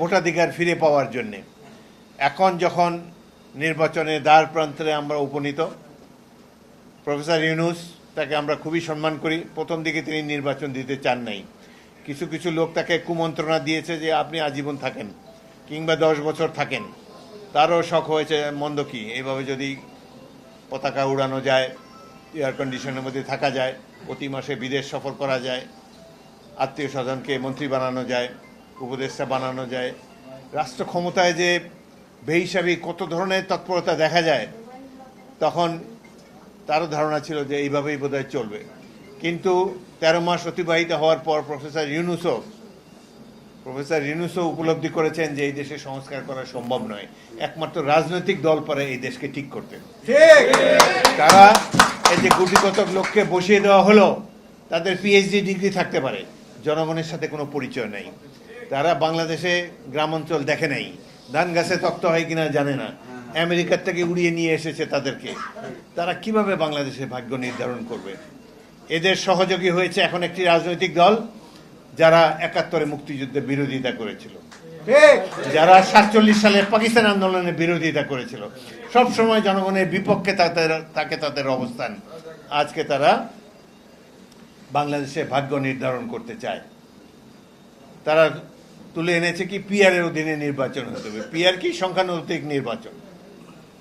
ভোটাধিকার ফিরে পাওয়ার জন্যে। এখন যখন নির্বাচনের দ্বার প্রান্তরে আমরা উপনীত, প্রফেসর ইউনুস তাকে আমরা খুবই সম্মান করি। প্রথম দিকে তিনি নির্বাচন দিতে চান নাই। কিছু কিছু লোক তাকে কুমন্ত্রণা দিয়েছে যে, আপনি আজীবন থাকেন কিংবা দশ বছর থাকেন। তারও শখ হয়েছে, মন্দ কি? এইভাবে যদি পতাকা উড়ানো যায় এয়ার কন্ডিশনের মধ্যে থাকা যায়, প্রতি মাসে বিদেশ সফর করা যায়, আত্মীয় স্বজনকে মন্ত্রী বানানো যায় উপদেষ্টা বানানো যায়। রাষ্ট্র ক্ষমতায় যে বেহিসাবি কত ধরনের তৎপরতা দেখা যায়, তখন তারও ধারণা ছিল যে এইভাবেই বোধহয় চলবে। কিন্তু তেরো মাস অতিবাহিত হওয়ার পর প্রফেসর ইউনুসও প্রফেসর ইউনুসও উপলব্ধি করেছেন যে এই দেশে সংস্কার করা সম্ভব নয়। একমাত্র রাজনৈতিক দল পারে এই দেশকে ঠিক করতে। তারা এই যে কোটি কতক লোককে বসিয়ে দেওয়া হলো, তাদের পিএইচডি ডিগ্রি থাকতে পারে। জনগণের সাথে কোনো পরিচয় নেই। তারা বাংলাদেশে গ্রাম অঞ্চল দেখে নাই। ধান গাছে তক্ত হয় কিনা জানে না। আমেরিকার থেকে উড়িয়ে নিয়ে এসেছে তাদেরকে। তারা কীভাবে বাংলাদেশে ভাগ্য নির্ধারণ করবে? এদের সহযোগী হয়েছে এখন একটি রাজনৈতিক দল যারা একাত্তরে মুক্তিযুদ্ধে বিরোধিতা করেছিল। যারা সাতচল্লিশ সালে পাকিস্তান আন্দোলনের বিরোধিতা করেছিল। সব সময় জনগণের বিপক্ষে তাদের তাকে তাদের অবস্থান। আজকে তারা বাংলাদেশে ভাগ্য নির্ধারণ করতে চায়। তারা তুলে এনেছে কি পিয়ারের অধীনে নির্বাচন হতে হবে। পিয়ার কি সংখ্যানুপাতিক নির্বাচন?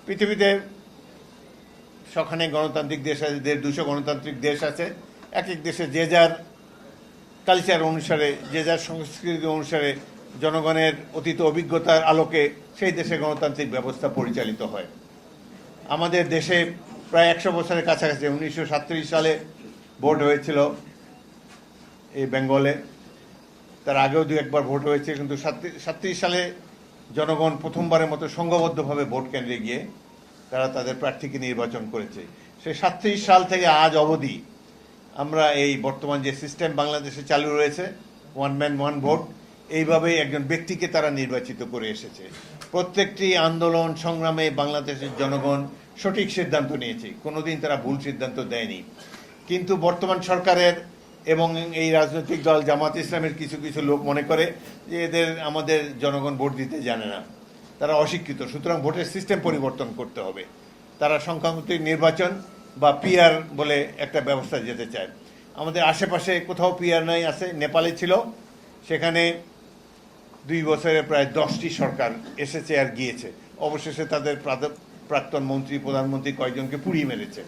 পৃথিবীতে সখানে গণতান্ত্রিক দেশ আছে, দেড় দুশো গণতান্ত্রিক দেশ আছে। এক এক দেশে যে যার কালচার অনুসারে, যে যার সংস্কৃতি অনুসারে জনগণের অতীত অভিজ্ঞতার আলোকে সেই দেশে গণতান্ত্রিক ব্যবস্থা পরিচালিত হয়। আমাদের দেশে প্রায় একশো বছরের কাছাকাছি, উনিশশো সালে ভোট হয়েছিল এই বেঙ্গলে। তার আগেও দু একবার ভোট হয়েছে, কিন্তু সাতত্রিশ সালে জনগণ প্রথমবারের মতো সংঘবদ্ধভাবে ভোট কেন্দ্রে গিয়ে তারা তাদের প্রার্থীকে নির্বাচন করেছে। সেই সাতত্রিশ সাল থেকে আজ অবধি আমরা এই বর্তমান যে সিস্টেম বাংলাদেশে চালু রয়েছে ওয়ান ম্যান ওয়ান ভোট এইভাবেই একজন ব্যক্তিকে তারা নির্বাচিত করে এসেছে। প্রত্যেকটি আন্দোলন, সংগ্রামে বাংলাদেশের জনগণ সঠিক সিদ্ধান্ত নিয়েছে, কোনোদিন তারা ভুল সিদ্ধান্ত দেয়নি। কিন্তু বর্তমান সরকারের এবং এই রাজনৈতিক দল জামাত ইসলামের কিছু কিছু লোক মনে করে যে এদের আমাদের জনগণ ভোট দিতে জানে না। তারা অশিক্ষিত, সুতরাং ভোটের সিস্টেম পরিবর্তন করতে হবে। তারা সংখ্যাগরিষ্ঠ নির্বাচন বা পিআর বলে একটা ব্যবস্থা যেতে চায়। আমাদের আশেপাশে কোথাও পিআর নাই আছে, নেপালে ছিল। সেখানে দুই বছরে প্রায় দশটি সরকার এসেছে আর গিয়েছে। অবশেষে তাদের প্রাক্তন মন্ত্রী, প্রধানমন্ত্রী কয়েকজনকে পুড়িয়ে মেরেছে।